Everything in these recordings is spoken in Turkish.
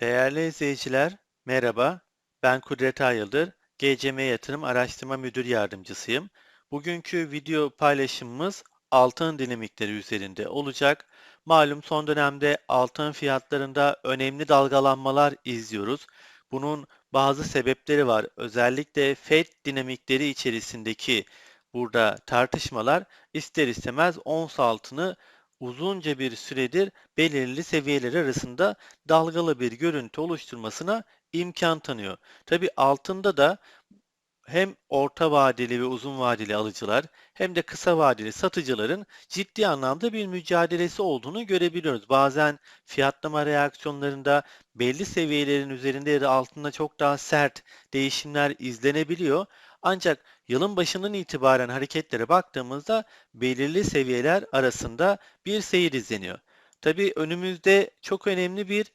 Değerli izleyiciler, merhaba. Ben Kudret Ayıldır, GCM Yatırım Araştırma Müdür Yardımcısıyım. Bugünkü video paylaşımımız altın dinamikleri üzerinde olacak. Malum son dönemde altın fiyatlarında önemli dalgalanmalar izliyoruz. Bunun bazı sebepleri var. Özellikle FED dinamikleri içerisindeki burada tartışmalar ister istemez ons altını uzunca bir süredir belirli seviyeler arasında dalgalı bir görüntü oluşturmasına imkan tanıyor. Tabi altında da hem orta vadeli ve uzun vadeli alıcılar hem de kısa vadeli satıcıların ciddi anlamda bir mücadelesi olduğunu görebiliyoruz. Bazen fiyatlama reaksiyonlarında belli seviyelerin üzerinde ya da altında çok daha sert değişimler izlenebiliyor. Ancak yılın başından itibaren hareketlere baktığımızda belirli seviyeler arasında bir seyir izleniyor. Tabii önümüzde çok önemli bir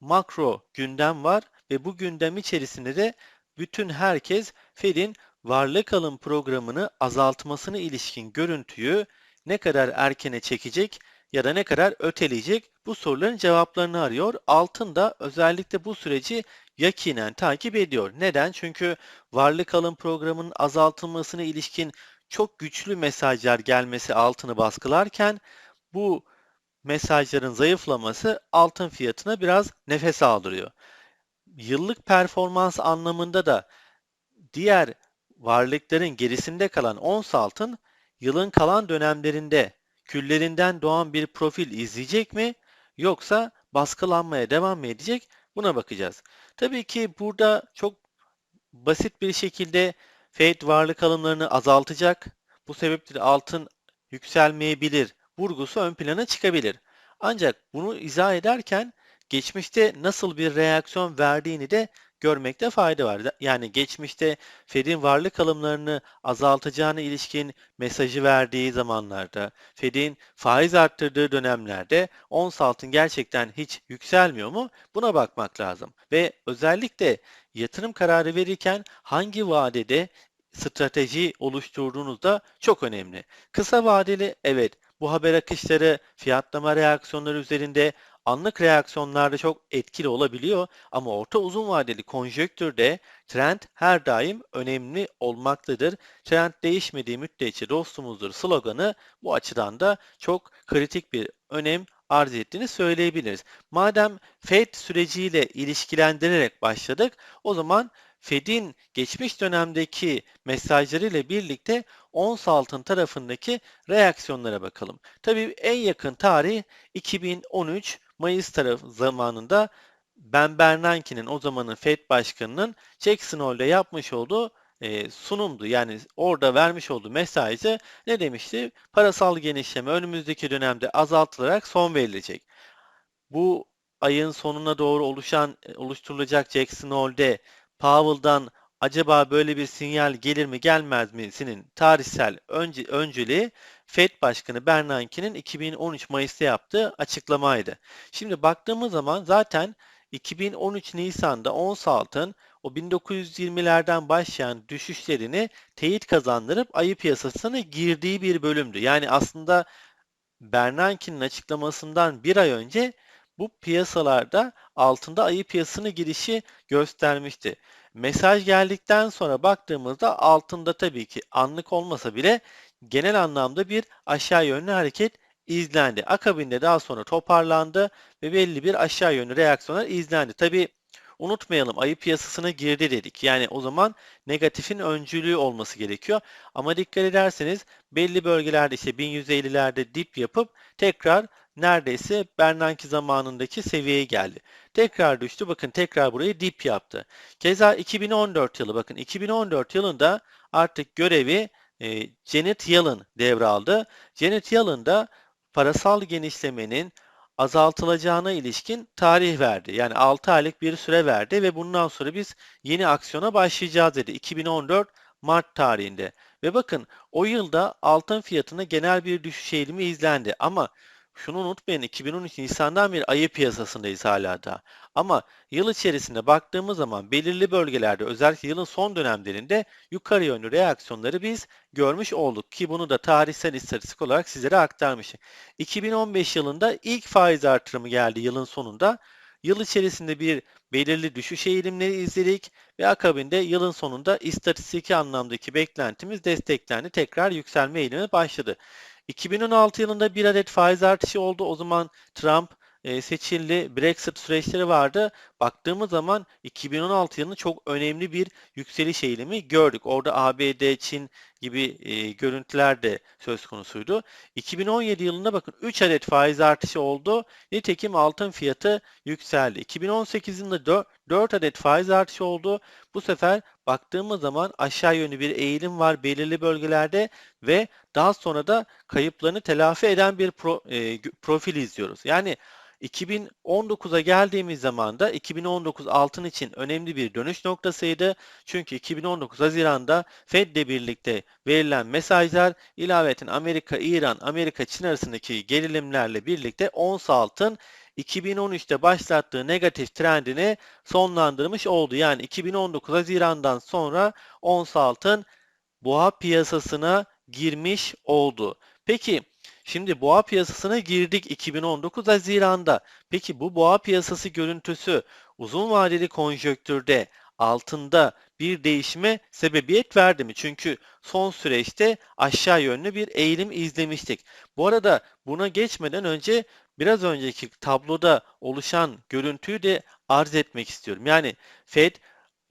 makro gündem var ve bu gündem içerisinde de bütün herkes Fed'in varlık alım programını azaltmasına ilişkin görüntüyü ne kadar erkene çekecek ya da ne kadar öteleyecek bu soruların cevaplarını arıyor. Altın da özellikle bu süreci yakinen takip ediyor. Neden? Çünkü varlık alım programının azaltılmasına ilişkin çok güçlü mesajlar gelmesi altını baskılarken bu mesajların zayıflaması altın fiyatına biraz nefes aldırıyor. Yıllık performans anlamında da diğer varlıkların gerisinde kalan ons altın yılın kalan dönemlerinde küllerinden doğan bir profil izleyecek mi yoksa baskılanmaya devam mı edecek? Buna bakacağız. Tabii ki burada çok basit bir şekilde Fed varlık alımlarını azaltacak. Bu sebeple altın yükselmeyebilir vurgusu ön plana çıkabilir. Ancak bunu izah ederken geçmişte nasıl bir reaksiyon verdiğini de görmekte fayda var. Yani geçmişte Fed'in varlık alımlarını azaltacağına ilişkin mesajı verdiği zamanlarda, Fed'in faiz arttırdığı dönemlerde ons altın gerçekten hiç yükselmiyor mu? Buna bakmak lazım. Ve özellikle yatırım kararı verirken hangi vadede strateji oluşturduğunuz da çok önemli. Kısa vadeli evet bu haber akışları fiyatlama reaksiyonları üzerinde anlık reaksiyonlarda çok etkili olabiliyor ama orta uzun vadeli konjöktürde trend her daim önemli olmaktadır. Trend değişmediği müddetçe dostumuzdur sloganı bu açıdan da çok kritik bir önem arz ettiğini söyleyebiliriz. Madem Fed süreciyle ilişkilendirerek başladık, o zaman Fed'in geçmiş dönemdeki mesajlarıyla birlikte ons altın tarafındaki reaksiyonlara bakalım. Tabii en yakın tarih 2013 Mayıs taraf zamanında Ben Bernanke'nin o zamanın Fed Başkanı'nın Jackson Hole'de yapmış olduğu e, sunumdu. Yani orada vermiş olduğu mesajı ne demişti? Parasal genişleme önümüzdeki dönemde azaltılarak son verilecek. Bu ayın sonuna doğru oluşan oluşturulacak Jackson Hole'de Powell'dan acaba böyle bir sinyal gelir mi gelmez mi'sinin tarihsel önce, önceliği Fed Başkanı Bernanke'nin 2013 Mayıs'ta yaptığı açıklamaydı. Şimdi baktığımız zaman zaten 2013 Nisan'da ons altın o 1920'lerden başlayan düşüşlerini teyit kazandırıp ayı piyasasına girdiği bir bölümdü. Yani aslında Bernanke'nin açıklamasından bir ay önce bu piyasalarda altında ayı piyasasına girişi göstermişti. Mesaj geldikten sonra baktığımızda altında tabii ki anlık olmasa bile genel anlamda bir aşağı yönlü hareket izlendi. Akabinde daha sonra toparlandı ve belli bir aşağı yönlü reaksiyonlar izlendi. Tabii unutmayalım ayı piyasasına girdi dedik. Yani o zaman negatifin öncülüğü olması gerekiyor. Ama dikkat ederseniz belli bölgelerde işte 1150'lerde dip yapıp tekrar neredeyse Bernanke zamanındaki seviyeye geldi. Tekrar düştü. Bakın tekrar burayı dip yaptı. Keza 2014 yılı bakın 2014 yılında artık görevi e, Janet Yellen devraldı. Janet Yellen da parasal genişlemenin azaltılacağına ilişkin tarih verdi. Yani 6 aylık bir süre verdi ve bundan sonra biz yeni aksiyona başlayacağız dedi. 2014 Mart tarihinde. Ve bakın o yılda altın fiyatına genel bir düşüş eğilimi izlendi. Ama şunu unutmayın 2013 Nisan'dan bir ayı piyasasındayız hala da. Ama yıl içerisinde baktığımız zaman belirli bölgelerde özellikle yılın son dönemlerinde yukarı yönlü reaksiyonları biz görmüş olduk ki bunu da tarihsel istatistik olarak sizlere aktarmıştık. 2015 yılında ilk faiz artırımı geldi yılın sonunda. yıl içerisinde bir belirli düşüş eğilimleri izledik ve akabinde yılın sonunda istatistiki anlamdaki beklentimiz desteklendi. Tekrar yükselme eğilimi başladı. 2016 yılında bir adet faiz artışı oldu. O zaman Trump e, seçildi. Brexit süreçleri vardı. Baktığımız zaman 2016 yılında çok önemli bir yükseliş eğilimi gördük. Orada ABD, Çin gibi e, görüntüler de söz konusuydu. 2017 yılında bakın 3 adet faiz artışı oldu. Nitekim altın fiyatı yükseldi. 2018 yılında 4, 4 adet faiz artışı oldu. Bu sefer baktığımız zaman aşağı yönlü bir eğilim var belirli bölgelerde ve daha sonra da kayıplarını telafi eden bir pro, e, profil izliyoruz. Yani 2019'a geldiğimiz zaman da 2019 altın için önemli bir dönüş noktasıydı. Çünkü 2019 Haziran'da Fed ile birlikte verilen mesajlar ilaveten Amerika, İran, Amerika, Çin arasındaki gerilimlerle birlikte ons altın 2013'te başlattığı negatif trendini sonlandırmış oldu. Yani 2019 Haziran'dan sonra ons altın boğa piyasasına girmiş oldu. Peki Şimdi boğa piyasasına girdik 2019 Haziran'da. Peki bu boğa piyasası görüntüsü uzun vadeli konjöktürde altında bir değişime sebebiyet verdi mi? Çünkü son süreçte aşağı yönlü bir eğilim izlemiştik. Bu arada buna geçmeden önce biraz önceki tabloda oluşan görüntüyü de arz etmek istiyorum. Yani Fed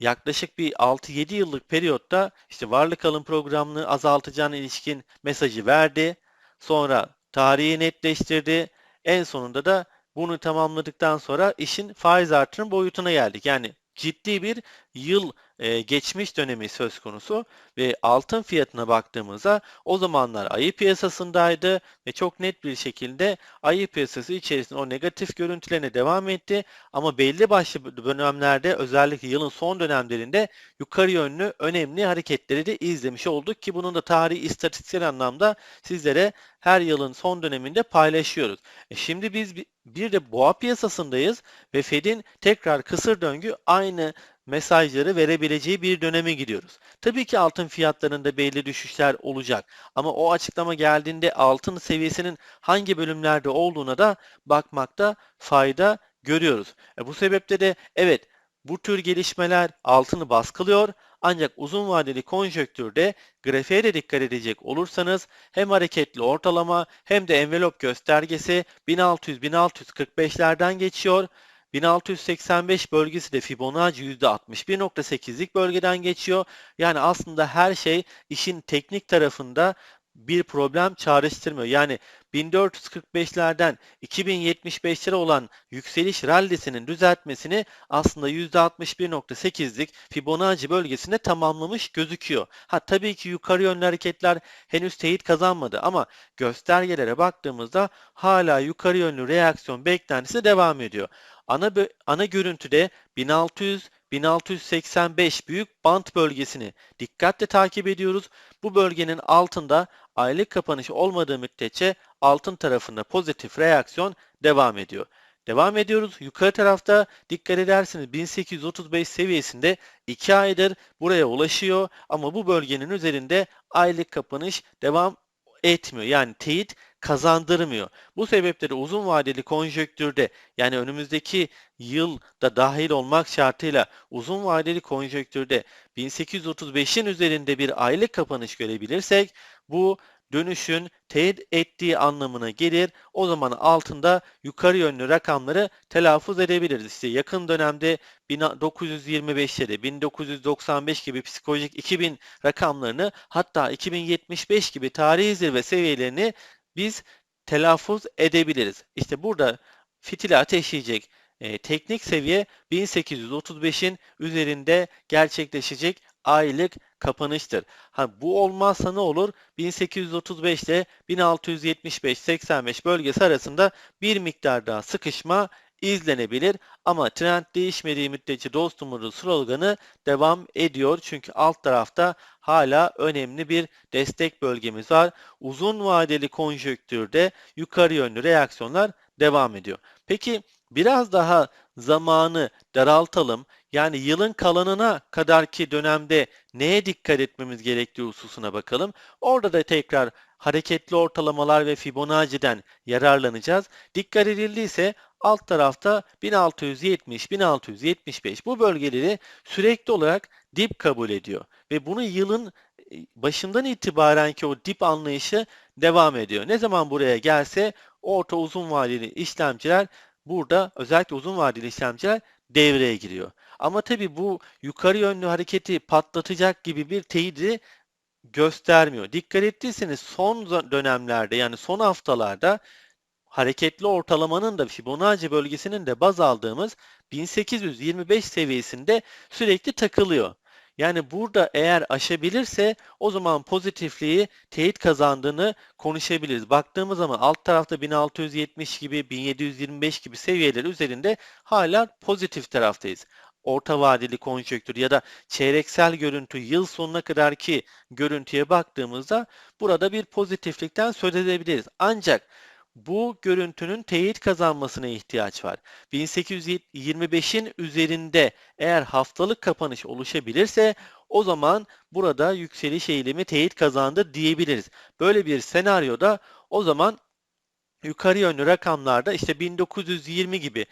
yaklaşık bir 6-7 yıllık periyotta işte varlık alım programını azaltacağına ilişkin mesajı verdi. Sonra tarihi netleştirdi. En sonunda da bunu tamamladıktan sonra işin faiz artırım boyutuna geldik. Yani ciddi bir yıl e, geçmiş dönemi söz konusu ve altın fiyatına baktığımızda o zamanlar ayı piyasasındaydı ve çok net bir şekilde ayı piyasası içerisinde o negatif görüntülerine devam etti ama belli başlı dönemlerde özellikle yılın son dönemlerinde yukarı yönlü önemli hareketleri de izlemiş olduk ki bunun da tarihi istatistiksel anlamda sizlere her yılın son döneminde paylaşıyoruz. E şimdi biz bir de boğa piyasasındayız ve Fed'in tekrar kısır döngü aynı mesajları verebileceği bir döneme gidiyoruz. Tabii ki altın fiyatlarında belli düşüşler olacak. Ama o açıklama geldiğinde altın seviyesinin hangi bölümlerde olduğuna da bakmakta fayda görüyoruz. E bu sebeple de evet bu tür gelişmeler altını baskılıyor. Ancak uzun vadeli konjöktürde grafiğe de dikkat edecek olursanız hem hareketli ortalama hem de envelop göstergesi 1600-1645'lerden geçiyor 1685 bölgesi de Fibonacci %61.8'lik bölgeden geçiyor. Yani aslında her şey işin teknik tarafında bir problem çağrıştırmıyor. Yani 1445'lerden 2075'lere olan yükseliş rallisinin düzeltmesini aslında %61.8'lik Fibonacci bölgesinde tamamlamış gözüküyor. Ha tabii ki yukarı yönlü hareketler henüz teyit kazanmadı ama göstergelere baktığımızda hala yukarı yönlü reaksiyon beklentisi devam ediyor. Ana, ana görüntüde 1600-1685 büyük bant bölgesini dikkatle takip ediyoruz. Bu bölgenin altında aylık kapanış olmadığı müddetçe altın tarafında pozitif reaksiyon devam ediyor. Devam ediyoruz. Yukarı tarafta dikkat ederseniz 1835 seviyesinde 2 aydır buraya ulaşıyor ama bu bölgenin üzerinde aylık kapanış devam etmiyor. Yani teyit kazandırmıyor. Bu sebeple uzun vadeli konjöktürde yani önümüzdeki yıl da dahil olmak şartıyla uzun vadeli konjöktürde 1835'in üzerinde bir aylık kapanış görebilirsek bu dönüşün teyit ettiği anlamına gelir. O zaman altında yukarı yönlü rakamları telaffuz edebiliriz. İşte yakın dönemde 1925'leri, 1995 gibi psikolojik 2000 rakamlarını hatta 2075 gibi tarihi zirve seviyelerini biz telaffuz edebiliriz. İşte burada fitili ateşleyecek e, teknik seviye 1835'in üzerinde gerçekleşecek aylık kapanıştır. Ha, bu olmazsa ne olur? 1835 ile 1675-85 bölgesi arasında bir miktar daha sıkışma izlenebilir ama trend değişmediği müddetçe dostumuzun sloganı devam ediyor. Çünkü alt tarafta hala önemli bir destek bölgemiz var. Uzun vadeli konjöktürde yukarı yönlü reaksiyonlar devam ediyor. Peki biraz daha zamanı daraltalım. Yani yılın kalanına kadarki dönemde neye dikkat etmemiz gerektiği hususuna bakalım. Orada da tekrar hareketli ortalamalar ve Fibonacci'den yararlanacağız. Dikkat edildiyse alt tarafta 1670, 1675 bu bölgeleri sürekli olarak dip kabul ediyor. Ve bunu yılın e, başından itibaren ki o dip anlayışı devam ediyor. Ne zaman buraya gelse orta uzun vadeli işlemciler burada özellikle uzun vadeli işlemciler devreye giriyor. Ama tabii bu yukarı yönlü hareketi patlatacak gibi bir teyidi göstermiyor. Dikkat ettiyseniz son dönemlerde yani son haftalarda hareketli ortalamanın da Fibonacci bölgesinin de baz aldığımız 1825 seviyesinde sürekli takılıyor. Yani burada eğer aşabilirse o zaman pozitifliği teyit kazandığını konuşabiliriz. Baktığımız zaman alt tarafta 1670 gibi 1725 gibi seviyeler üzerinde hala pozitif taraftayız orta vadeli konjonktür ya da çeyreksel görüntü yıl sonuna kadarki görüntüye baktığımızda burada bir pozitiflikten söz edebiliriz. Ancak bu görüntünün teyit kazanmasına ihtiyaç var. 1825'in üzerinde eğer haftalık kapanış oluşabilirse o zaman burada yükseliş eğilimi teyit kazandı diyebiliriz. Böyle bir senaryoda o zaman yukarı yönlü rakamlarda işte 1920 gibi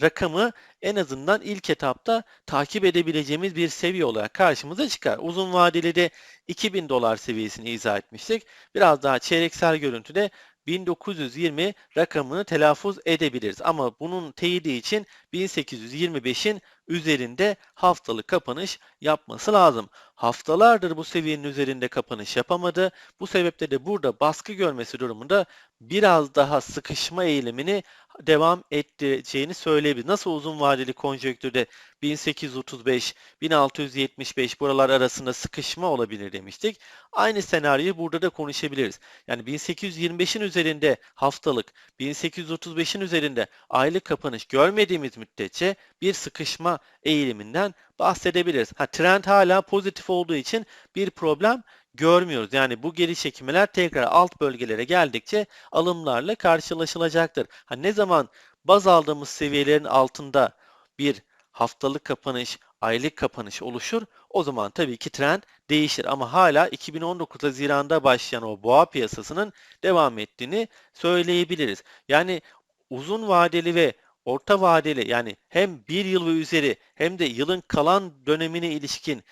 rakamı en azından ilk etapta takip edebileceğimiz bir seviye olarak karşımıza çıkar. Uzun vadeli de 2000 dolar seviyesini izah etmiştik. Biraz daha çeyreksel görüntüde 1920 rakamını telaffuz edebiliriz. Ama bunun teyidi için 1825'in üzerinde haftalık kapanış yapması lazım. Haftalardır bu seviyenin üzerinde kapanış yapamadı. Bu sebeple de burada baskı görmesi durumunda biraz daha sıkışma eğilimini devam ettireceğini söyleyebiliriz. Nasıl uzun vadeli konjonktürde 1835, 1675 buralar arasında sıkışma olabilir demiştik. Aynı senaryoyu burada da konuşabiliriz. Yani 1825'in üzerinde haftalık, 1835'in üzerinde aylık kapanış görmediğimiz müddetçe bir sıkışma eğiliminden bahsedebiliriz. Ha, trend hala pozitif olduğu için bir problem görmüyoruz. Yani bu geri çekimler tekrar alt bölgelere geldikçe alımlarla karşılaşılacaktır. Ha, ne zaman baz aldığımız seviyelerin altında bir haftalık kapanış, aylık kapanış oluşur. O zaman tabii ki trend değişir ama hala 2019 Haziran'da başlayan o boğa piyasasının devam ettiğini söyleyebiliriz. Yani uzun vadeli ve orta vadeli yani hem bir yıl ve üzeri hem de yılın kalan dönemine ilişkin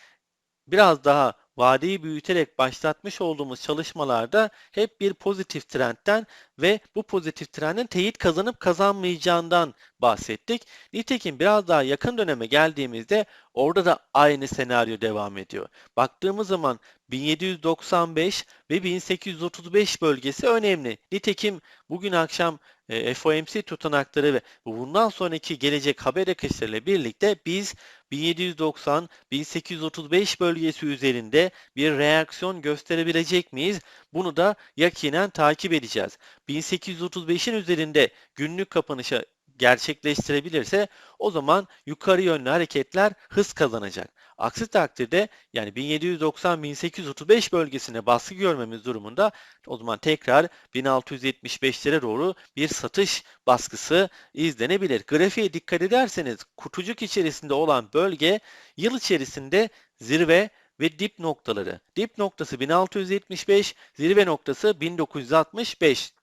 biraz daha vadeyi büyüterek başlatmış olduğumuz çalışmalarda hep bir pozitif trendten ve bu pozitif trendin teyit kazanıp kazanmayacağından bahsettik. Nitekim biraz daha yakın döneme geldiğimizde orada da aynı senaryo devam ediyor. Baktığımız zaman 1795 ve 1835 bölgesi önemli. Nitekim bugün akşam e, FOMC tutanakları ve bundan sonraki gelecek haber akışlarıyla birlikte biz 1790-1835 bölgesi üzerinde bir reaksiyon gösterebilecek miyiz? Bunu da yakinen takip edeceğiz. 1835'in üzerinde günlük kapanışa gerçekleştirebilirse o zaman yukarı yönlü hareketler hız kazanacak. Aksi takdirde yani 1790-1835 bölgesine baskı görmemiz durumunda o zaman tekrar 1675'lere doğru bir satış baskısı izlenebilir. Grafiğe dikkat ederseniz kutucuk içerisinde olan bölge yıl içerisinde zirve ve dip noktaları. Dip noktası 1675, zirve noktası 1965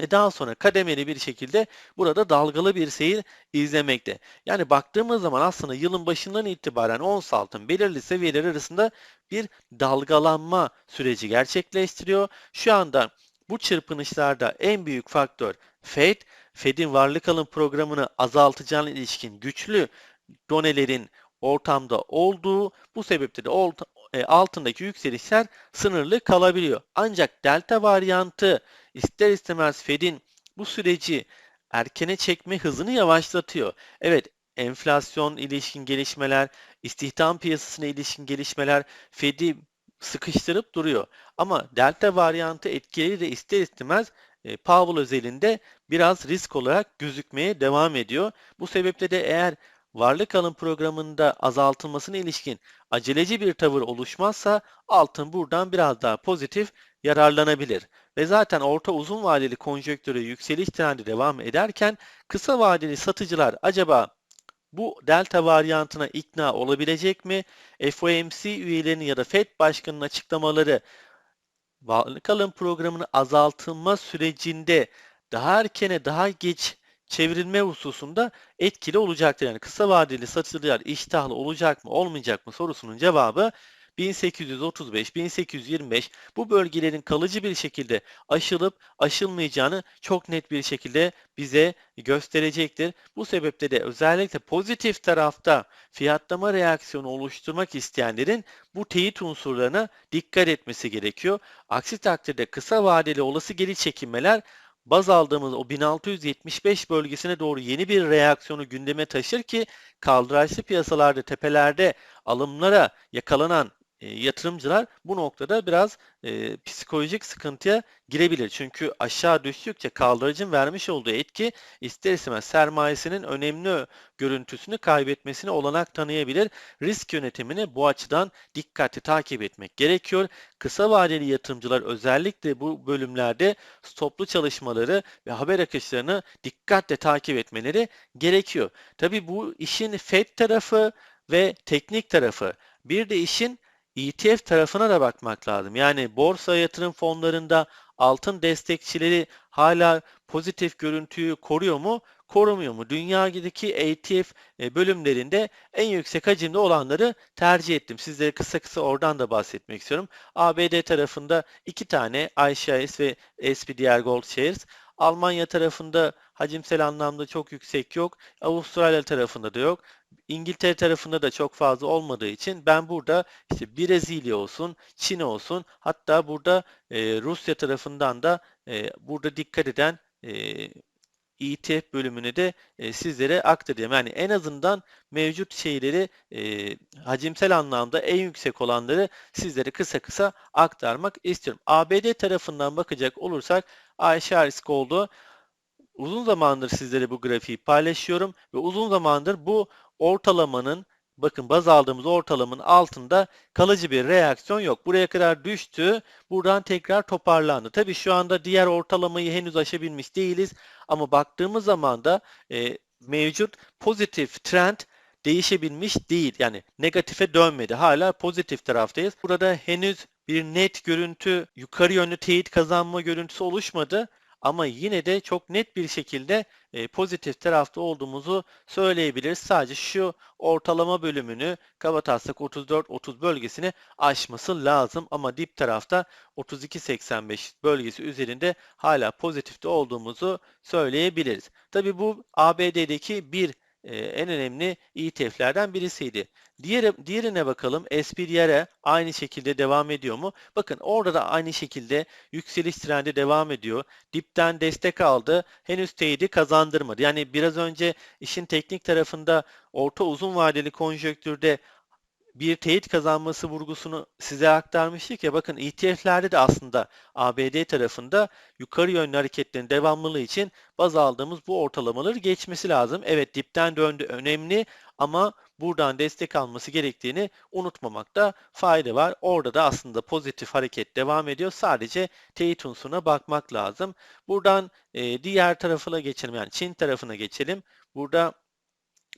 ve daha sonra kademeli bir şekilde burada dalgalı bir seyir izlemekte. Yani baktığımız zaman aslında yılın başından itibaren ons altın belirli seviyeler arasında bir dalgalanma süreci gerçekleştiriyor. Şu anda bu çırpınışlarda en büyük faktör Fed, Fed'in varlık alım programını azaltacağına ilişkin güçlü donelerin ortamda olduğu bu sebeple de e, altındaki yükselişler sınırlı kalabiliyor. Ancak delta varyantı ister istemez Fed'in bu süreci erkene çekme hızını yavaşlatıyor. Evet enflasyon ilişkin gelişmeler, istihdam piyasasına ilişkin gelişmeler Fed'i sıkıştırıp duruyor. Ama delta varyantı etkileri de ister istemez e, Powell özelinde biraz risk olarak gözükmeye devam ediyor. Bu sebeple de eğer varlık alım programında azaltılmasına ilişkin aceleci bir tavır oluşmazsa altın buradan biraz daha pozitif yararlanabilir. Ve zaten orta uzun vadeli konjonktürü yükseliş trendi devam ederken kısa vadeli satıcılar acaba bu delta varyantına ikna olabilecek mi? FOMC üyelerinin ya da FED başkanının açıklamaları varlık alım programını azaltılma sürecinde daha erkene daha geç çevrilme hususunda etkili olacaktır. Yani kısa vadeli satıcılar iştahlı olacak mı olmayacak mı sorusunun cevabı 1835-1825 bu bölgelerin kalıcı bir şekilde aşılıp aşılmayacağını çok net bir şekilde bize gösterecektir. Bu sebeple de özellikle pozitif tarafta fiyatlama reaksiyonu oluşturmak isteyenlerin bu teyit unsurlarına dikkat etmesi gerekiyor. Aksi takdirde kısa vadeli olası geri çekilmeler baz aldığımız o 1675 bölgesine doğru yeni bir reaksiyonu gündeme taşır ki kaldıraçlı piyasalarda tepelerde alımlara yakalanan e, yatırımcılar bu noktada biraz e, psikolojik sıkıntıya girebilir. Çünkü aşağı düştükçe kaldırıcın vermiş olduğu etki ister istemez sermayesinin önemli görüntüsünü kaybetmesine olanak tanıyabilir. Risk yönetimini bu açıdan dikkatli takip etmek gerekiyor. Kısa vadeli yatırımcılar özellikle bu bölümlerde stoplu çalışmaları ve haber akışlarını dikkatle takip etmeleri gerekiyor. Tabi bu işin FED tarafı ve teknik tarafı bir de işin ETF tarafına da bakmak lazım. Yani borsa yatırım fonlarında altın destekçileri hala pozitif görüntüyü koruyor mu, korumuyor mu? Dünyadaki ETF e, bölümlerinde en yüksek hacimde olanları tercih ettim. Sizlere kısa kısa oradan da bahsetmek istiyorum. ABD tarafında iki tane iShares ve SPDR Gold Shares. Almanya tarafında hacimsel anlamda çok yüksek yok. Avustralya tarafında da yok. İngiltere tarafında da çok fazla olmadığı için ben burada işte Brezilya olsun, Çin olsun hatta burada e, Rusya tarafından da e, burada dikkat eden e, ETF bölümünü de e, sizlere aktaracağım. Yani en azından mevcut şeyleri e, hacimsel anlamda en yüksek olanları sizlere kısa kısa aktarmak istiyorum. ABD tarafından bakacak olursak iShares Gold'u uzun zamandır sizlere bu grafiği paylaşıyorum ve uzun zamandır bu ortalamanın bakın baz aldığımız ortalamanın altında kalıcı bir reaksiyon yok. Buraya kadar düştü. Buradan tekrar toparlandı. Tabii şu anda diğer ortalamayı henüz aşabilmiş değiliz. Ama baktığımız zaman da e, mevcut pozitif trend değişebilmiş değil. Yani negatife dönmedi. Hala pozitif taraftayız. Burada henüz bir net görüntü, yukarı yönlü teyit kazanma görüntüsü oluşmadı. Ama yine de çok net bir şekilde e, pozitif tarafta olduğumuzu söyleyebiliriz. Sadece şu ortalama bölümünü kabataslak 34-30 bölgesini aşması lazım. Ama dip tarafta 32-85 bölgesi üzerinde hala pozitifte olduğumuzu söyleyebiliriz. Tabi bu ABD'deki bir en önemli ETF'lerden birisiydi. Diğer, diğerine bakalım. SPDR'e aynı şekilde devam ediyor mu? Bakın orada da aynı şekilde yükseliş trendi devam ediyor. Dipten destek aldı. Henüz teyidi kazandırmadı. Yani biraz önce işin teknik tarafında orta uzun vadeli konjöktürde bir teyit kazanması vurgusunu size aktarmıştık ya bakın ETF'lerde de aslında ABD tarafında yukarı yönlü hareketlerin devamlılığı için baz aldığımız bu ortalamaları geçmesi lazım. Evet dipten döndü önemli ama buradan destek alması gerektiğini unutmamakta fayda var. Orada da aslında pozitif hareket devam ediyor. Sadece teyit unsuruna bakmak lazım. Buradan e, diğer tarafına geçelim yani Çin tarafına geçelim. Burada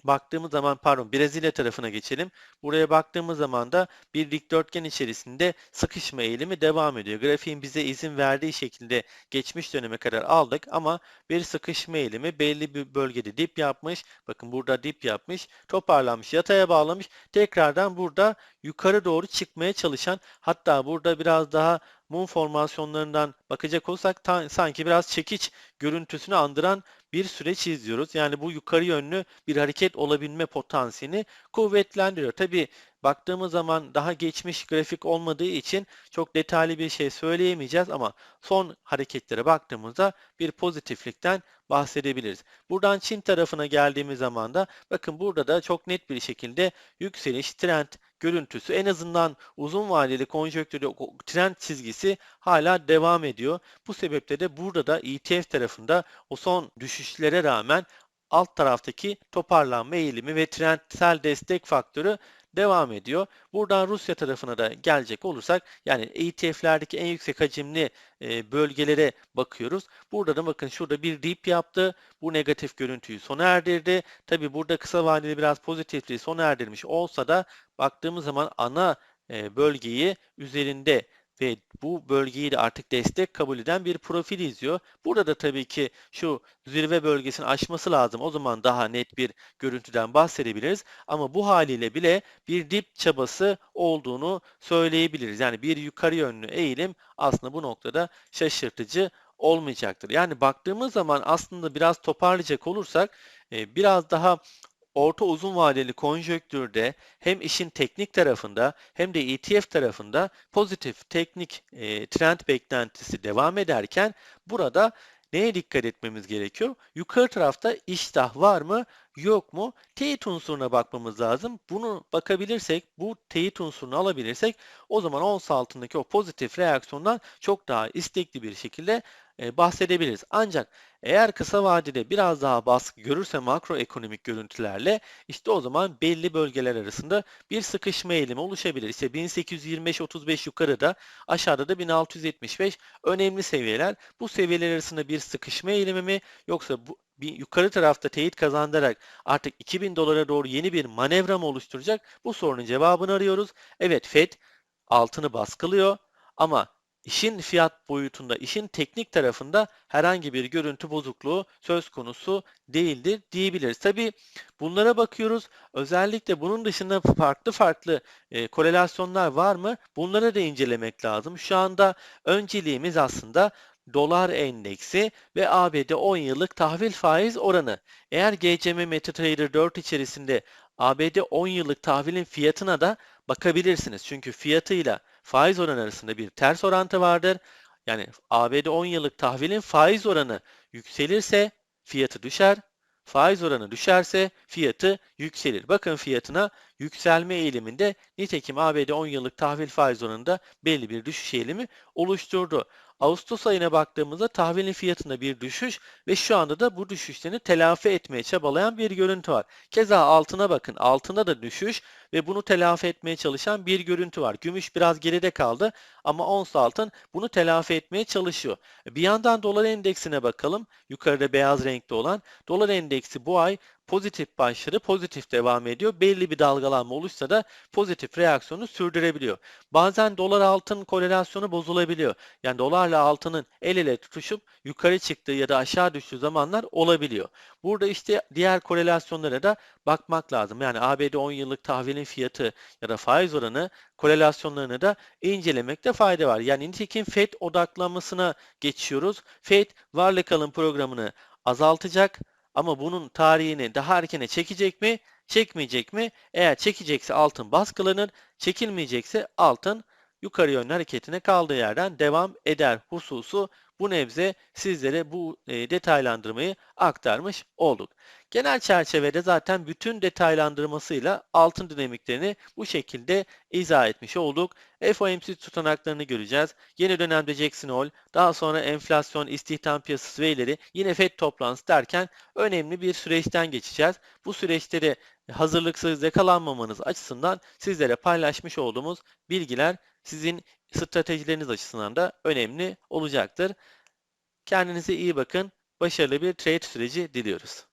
baktığımız zaman pardon Brezilya tarafına geçelim. Buraya baktığımız zaman da bir dikdörtgen içerisinde sıkışma eğilimi devam ediyor. Grafiğin bize izin verdiği şekilde geçmiş döneme kadar aldık ama bir sıkışma eğilimi belli bir bölgede dip yapmış. Bakın burada dip yapmış, toparlanmış, yataya bağlamış. Tekrardan burada yukarı doğru çıkmaya çalışan hatta burada biraz daha mum formasyonlarından bakacak olsak sanki biraz çekiç görüntüsünü andıran bir süreç izliyoruz. Yani bu yukarı yönlü bir hareket olabilme potansiyelini kuvvetlendiriyor. Tabi baktığımız zaman daha geçmiş grafik olmadığı için çok detaylı bir şey söyleyemeyeceğiz ama son hareketlere baktığımızda bir pozitiflikten bahsedebiliriz. Buradan Çin tarafına geldiğimiz zaman da bakın burada da çok net bir şekilde yükseliş trend görüntüsü en azından uzun vadeli konjonktürde trend çizgisi hala devam ediyor. Bu sebeple de burada da ETF tarafında o son düşüşlere rağmen alt taraftaki toparlanma eğilimi ve trendsel destek faktörü devam ediyor. Buradan Rusya tarafına da gelecek olursak yani ETF'lerdeki en yüksek hacimli e, bölgelere bakıyoruz. Burada da bakın şurada bir dip yaptı. Bu negatif görüntüyü sona erdirdi. Tabi burada kısa vadeli biraz pozitifliği sona erdirmiş olsa da baktığımız zaman ana e, bölgeyi üzerinde ve bu bölgeyi de artık destek kabul eden bir profil izliyor. Burada da tabii ki şu zirve bölgesini aşması lazım. O zaman daha net bir görüntüden bahsedebiliriz. Ama bu haliyle bile bir dip çabası olduğunu söyleyebiliriz. Yani bir yukarı yönlü eğilim aslında bu noktada şaşırtıcı olmayacaktır. Yani baktığımız zaman aslında biraz toparlayacak olursak e, biraz daha orta uzun vadeli konjonktürde hem işin teknik tarafında hem de ETF tarafında pozitif teknik e, trend beklentisi devam ederken burada neye dikkat etmemiz gerekiyor? Yukarı tarafta iştah var mı yok mu? Teyit unsuruna bakmamız lazım. Bunu bakabilirsek, bu teyit unsurunu alabilirsek o zaman ons altındaki o pozitif reaksiyondan çok daha istekli bir şekilde bahsedebiliriz. Ancak eğer kısa vadede biraz daha baskı görürse makroekonomik görüntülerle işte o zaman belli bölgeler arasında bir sıkışma eğilimi oluşabilir. İşte 1825-35 yukarıda aşağıda da 1675 önemli seviyeler. Bu seviyeler arasında bir sıkışma eğilimi mi yoksa bu bir yukarı tarafta teyit kazandırarak artık 2000 dolara doğru yeni bir manevra mı oluşturacak? Bu sorunun cevabını arıyoruz. Evet FED altını baskılıyor ama işin fiyat boyutunda, işin teknik tarafında herhangi bir görüntü bozukluğu söz konusu değildir diyebiliriz. Tabi bunlara bakıyoruz. Özellikle bunun dışında farklı farklı e, korelasyonlar var mı? Bunları da incelemek lazım. Şu anda önceliğimiz aslında dolar endeksi ve ABD 10 yıllık tahvil faiz oranı. Eğer GCM MetaTrader 4 içerisinde ABD 10 yıllık tahvilin fiyatına da bakabilirsiniz. Çünkü fiyatıyla faiz oranı arasında bir ters orantı vardır. Yani ABD 10 yıllık tahvilin faiz oranı yükselirse fiyatı düşer. Faiz oranı düşerse fiyatı yükselir. Bakın fiyatına yükselme eğiliminde nitekim ABD 10 yıllık tahvil faiz oranında belli bir düşüş eğilimi oluşturdu. Ağustos ayına baktığımızda tahvilin fiyatında bir düşüş ve şu anda da bu düşüşlerini telafi etmeye çabalayan bir görüntü var. Keza altına bakın. Altında da düşüş ve bunu telafi etmeye çalışan bir görüntü var. Gümüş biraz geride kaldı ama ons altın bunu telafi etmeye çalışıyor. Bir yandan dolar endeksine bakalım. Yukarıda beyaz renkte olan. Dolar endeksi bu ay pozitif başladı, pozitif devam ediyor. Belli bir dalgalanma oluşsa da pozitif reaksiyonu sürdürebiliyor. Bazen dolar altın korelasyonu bozulabiliyor. Yani dolarla altının el ele tutuşup yukarı çıktığı ya da aşağı düştüğü zamanlar olabiliyor. Burada işte diğer korelasyonlara da bakmak lazım. Yani ABD 10 yıllık tahvilin fiyatı ya da faiz oranı korelasyonlarını da incelemekte fayda var. Yani nitekim FED odaklanmasına geçiyoruz. FED varlık alım programını azaltacak ama bunun tarihini daha erkene çekecek mi, çekmeyecek mi? Eğer çekecekse altın baskılanır, çekilmeyecekse altın yukarı yönlü hareketine kaldığı yerden devam eder hususu bu nebze sizlere bu e, detaylandırmayı aktarmış olduk. Genel çerçevede zaten bütün detaylandırmasıyla altın dinamiklerini bu şekilde izah etmiş olduk. FOMC tutanaklarını göreceğiz. Yeni dönemde Jackson Hole, daha sonra enflasyon, istihdam piyasası verileri, yine FED toplantısı derken önemli bir süreçten geçeceğiz. Bu süreçte de hazırlıksız yakalanmamanız açısından sizlere paylaşmış olduğumuz bilgiler sizin stratejileriniz açısından da önemli olacaktır. Kendinize iyi bakın. Başarılı bir trade süreci diliyoruz.